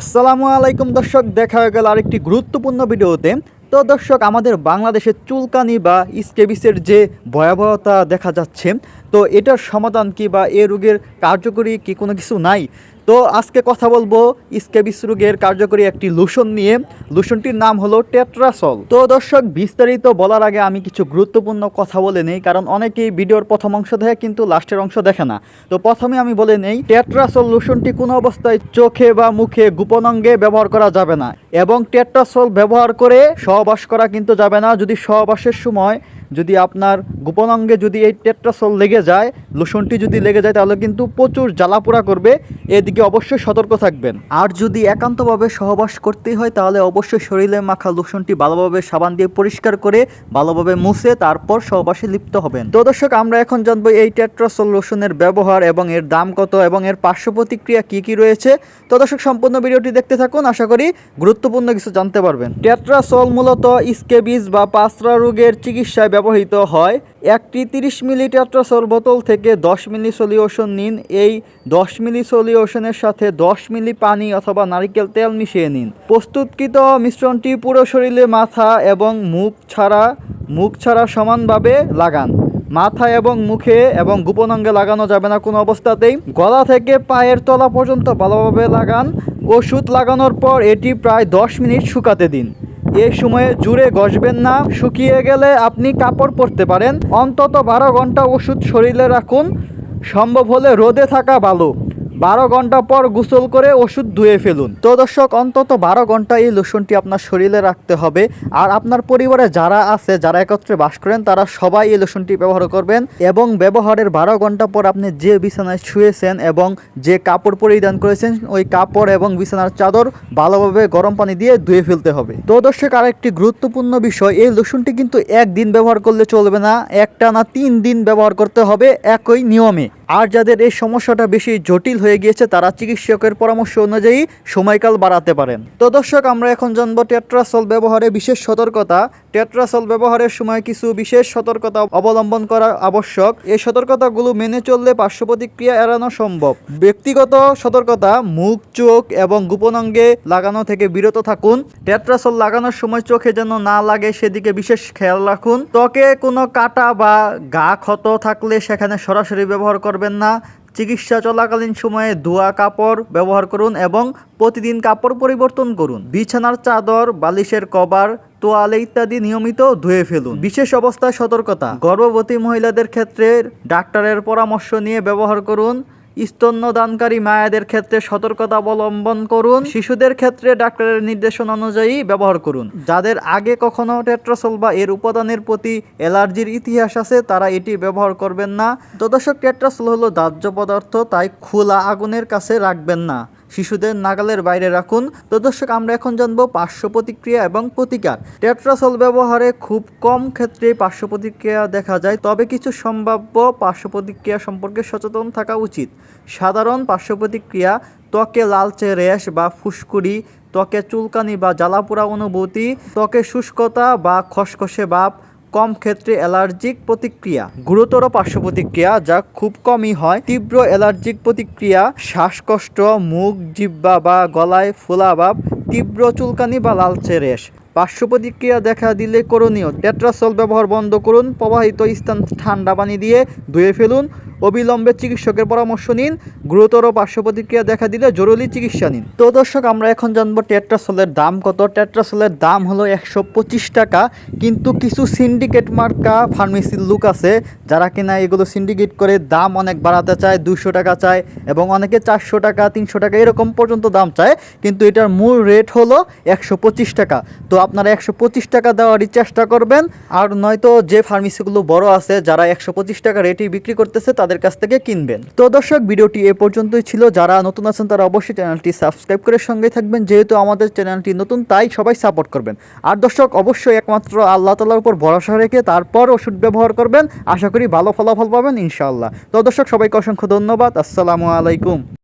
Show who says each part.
Speaker 1: আসসালামু আলাইকুম দর্শক, দেখা হয়ে গেল আরেকটি গুরুত্বপূর্ণ ভিডিওতে। তো দর্শক, আমাদের বাংলাদেশের চুলকানি বা স্কেবিসের যে ভয়াবহতা দেখা যাচ্ছে তো এটার সমাধান কি বা এ রোগের কার্যকরী কি কোনো কিছু নাই? তো আজকে কথা বলব স্কেবিস রোগের কার্যকরী একটি লোশন নিয়ে। লোশনটির নাম হলো টেট্রাসল। তো দর্শক, বিস্তারিত বলার আগে আমি কিছু গুরুত্বপূর্ণ কথা বলে নেই, কারণ অনেকেই ভিডিওর প্রথম অংশ দেখে কিন্তু লাস্টের অংশ দেখে না। তো প্রথমে আমি বলে নেই, টেট্রাসল লোশনটি কোনো অবস্থায় চোখে বা মুখে গোপন অঙ্গে ব্যবহার করা যাবে না এবং টেট্রাসল ব্যবহার করে সহবাস করা কিন্তু যাবে না। যদি সহবাসের সময় যদি আপনার গোপন অঙ্গে যদি এই টেট্রাসল লেগে যায়, লোশনটি যদি লেগে যায় তাহলে কিন্তু প্রচুর জ্বালাপোড়া করবে। এদিকে অবশ্যই সতর্ক থাকবেন। আর যদি একান্তভাবে সহবাস করতেই হয় তাহলে অবশ্যই শরীরে মাখা লোশনটি ভালোভাবে সাবান দিয়ে পরিষ্কার করে ভালোভাবে মুছে তারপর সহবাসে লিপ্ত হবেন। তো দর্শক, আমরা এখন জানব এই টেট্রাসল লোশনের ব্যবহার এবং এর দাম কত এবং এর পার্শ্ব প্রতিক্রিয়া কী কী রয়েছে। তো দর্শক, সম্পূর্ণ ভিডিওটি দেখতে থাকুন, আশা করি গুরুত্বপূর্ণ কিছু জানতে পারবেন। টেট্রাসল মূলত স্কেবিস বা পাসরা রোগের চিকিৎসায় ব্যবহৃত হয়। একটি তিরিশ মিলি টেট্রাসল বোতল থেকে দশ মিলি সলিউশন নিন। এই দশ মিলি সলিউশনের সাথে দশ মিলি পানি অথবা নারকেল তেল মিশিয়ে নিন। প্রস্তুতকৃত মিশ্রণটি পুরো শরীরে মাথা এবং মুখ ছাড়া মুখ ছাড়া সমানভাবে লাগান। মাথা এবং মুখে এবং গোপন অঙ্গে লাগানো যাবে না কোনো অবস্থাতেই। গলা থেকে পায়ের তলা পর্যন্ত ভালোভাবে লাগান। ওষুধ লাগানোর পর এটি প্রায় দশ মিনিট শুকাতে দিন। এই সময়ে জুড়ে ঘষবেন না, শুকিয়ে গেলে আপনি কাপড় পরতে পারেন। অন্তত বারো ঘণ্টা ওষুধ শরীরে রাখুন, সম্ভব হলে রোদে থাকা ভালো। বারো ঘণ্টা পর গোসল করে ওষুধ ধুয়ে ফেলুন। তো দর্শক, অন্তত বারো ঘণ্টা এই লোশনটি আপনার শরীরে রাখতে হবে। আর আপনার পরিবারে যারা আছে, যারা একত্রে বাস করেন, তারা সবাই এই লোশনটি ব্যবহার করবেন এবং ব্যবহারের বারো ঘণ্টা পর আপনি যে বিছানায় শুয়েছেন এবং যে কাপড় পরিধান করেছেন, ওই কাপড় এবং বিছানার চাদর ভালোভাবে গরম পানি দিয়ে ধুয়ে ফেলতে হবে। তো দর্শক, আরেকটি গুরুত্বপূর্ণ বিষয়, এই লোশনটি কিন্তু একদিন ব্যবহার করলে চলবে না, একটা না তিন দিন ব্যবহার করতে হবে একই নিয়মে। আর যাদের এই সমস্যাটা বেশি জটিল হয়ে গিয়েছে, তারা চিকিৎসকের পরামর্শ অনুযায়ী সময়কাল বাড়াতে পারেন। তো দর্শক, আমরা এখন জানব টেট্রাসল ব্যবহারে বিশেষ সতর্কতা। টেট্রাসল ব্যবহারের সময় কিছু বিশেষ সতর্কতা অবলম্বন করা আবশ্যক। এই সতর্কতাগুলো মেনে চললে পার্শ্ব প্রতিক্রিয়া এড়ানো সম্ভব। ব্যক্তিগত সতর্কতা, মুখ, চোখ এবং গোপন অঙ্গে লাগানো থেকে বিরত থাকুন। টেট্রাসল লাগানোর সময় চোখে যেন না লাগে, সেদিকে বিশেষ খেয়াল রাখুন। ত্বকে কোনো কাটা বা গা ক্ষত থাকলে সেখানে সরাসরি ব্যবহার করবেন না। চিকিৎসা চলাকালীন সময়ে ধোয়া কাপড় ব্যবহার করুন এবং প্রতিদিন কাপড় পরিবর্তন করুন। বিছানার চাদর, বালিশের কভার, তোয়ালে ইত্যাদি নিয়মিত ধুয়ে ফেলুন। বিশেষ অবস্থায় সতর্কতা। গর্ভবতী মহিলাদের ক্ষেত্রে ডাক্তারের পরামর্শ নিয়ে ব্যবহার করুন। স্তন্যদানকারী মায়েদের ক্ষেত্রে সতর্কতা অবলম্বন করুন। শিশুদের ক্ষেত্রে ডাক্তারের নির্দেশনা অনুযায়ী ব্যবহার করুন। যাদের আগে কখনো টেট্রাসল বা এর উপাদানের প্রতি অ্যালার্জির ইতিহাস আছে, তারা এটি ব্যবহার করবেন না। তো টেট্রাসল হলো দাহ্য পদার্থ, তাই খোলা আগুনের কাছে রাখবেন না। শিশুদের নাগালের বাইরে রাখুন। তো দর্শক, আমরা এখন জানব পার্শ্ব প্রতিক্রিয়া এবং প্রতিকার। টেট্রাসল ব্যবহারে খুব কম ক্ষেত্রে পার্শ্ব প্রতিক্রিয়া দেখা যায়, তবে কিছু সম্ভাব্য পার্শ্ব প্রতিক্রিয়া সম্পর্কে সচেতন থাকা উচিত। সাধারণ পার্শ্ব প্রতিক্রিয়া, ত্বকে লালচে র্যাশ বা ফুসকুড়ি, ত্বকে চুলকানি বা জ্বালাপোড়া অনুভূতি, ত্বকে শুষ্কতা বা খসখসে ভাব কম ক্ষেত্রে অ্যালার্জিক প্রতিক্রিয়া। গুরুতর পার্শ্ব প্রতিক্রিয়া যা খুব কমই হয়। তীব্র অ্যালার্জিক প্রতিক্রিয়া, শ্বাসকষ্ট, মুখ জিব্বা বা গলায় ফোলাভাব তীব্র চুলকানি বা লালচে রেশ। পার্শ্ব প্রতিক্রিয়া দেখা দিলে করণীয়। টেট্রাসল ব্যবহার বন্ধ করুন। প্রবাহিত স্থান ঠান্ডা পানি দিয়ে ধুয়ে ফেলুন। অবিলম্বে চিকিৎসকের পরামর্শ নিন, গুরুতর পার্শ্ব প্রতিক্রিয়া দেখা দিলে জরুরি চিকিৎসা নিন। তো দর্শক, আমরা এখন জানব টেট্রাসলের দাম কত। টেট্রাসলের দাম হলো একশো পঁচিশ টাকা, কিন্তু কিছু সিন্ডিকেট মার্কা ফার্মেসির লুক আছে, যারা কিনা এগুলো সিন্ডিকেট করে দাম অনেক বাড়াতে চায় দুশো টাকা চায় এবং অনেকে চারশো টাকা, তিনশো টাকা এরকম পর্যন্ত দাম চায়, কিন্তু এটার মূল রেট হলো একশো পঁচিশ টাকা। তো আপনারা একশো পঁচিশ টাকা দেওয়ারই চেষ্টা করবেন, আর নয়তো যে ফার্মেসিগুলো বড় আছে, যারা একশো পঁচিশ টাকা রেটেই বিক্রি করতেছে তাদের কাছ থেকে কিনবেন। তো দর্শক, ভিডিওটি এ পর্যন্তই ছিল। যারা নতুন আছেন, তারা অবশ্যই চ্যানেলটি সাবস্ক্রাইব করে সঙ্গে থাকবেন। যেহেতু আমাদের চ্যানেলটি নতুন, তাই সবাই সাপোর্ট করবেন। আর দর্শক, অবশ্যই একমাত্র আল্লাহ তালার উপর ভরসা রেখে তারপর ওষুধ ব্যবহার করবেন। আশা করি ভালো ফলাফল পাবেন, ইনশাআল্লাহ। তো দর্শক, সবাইকে অসংখ্য ধন্যবাদ। আসসালামু আলাইকুম।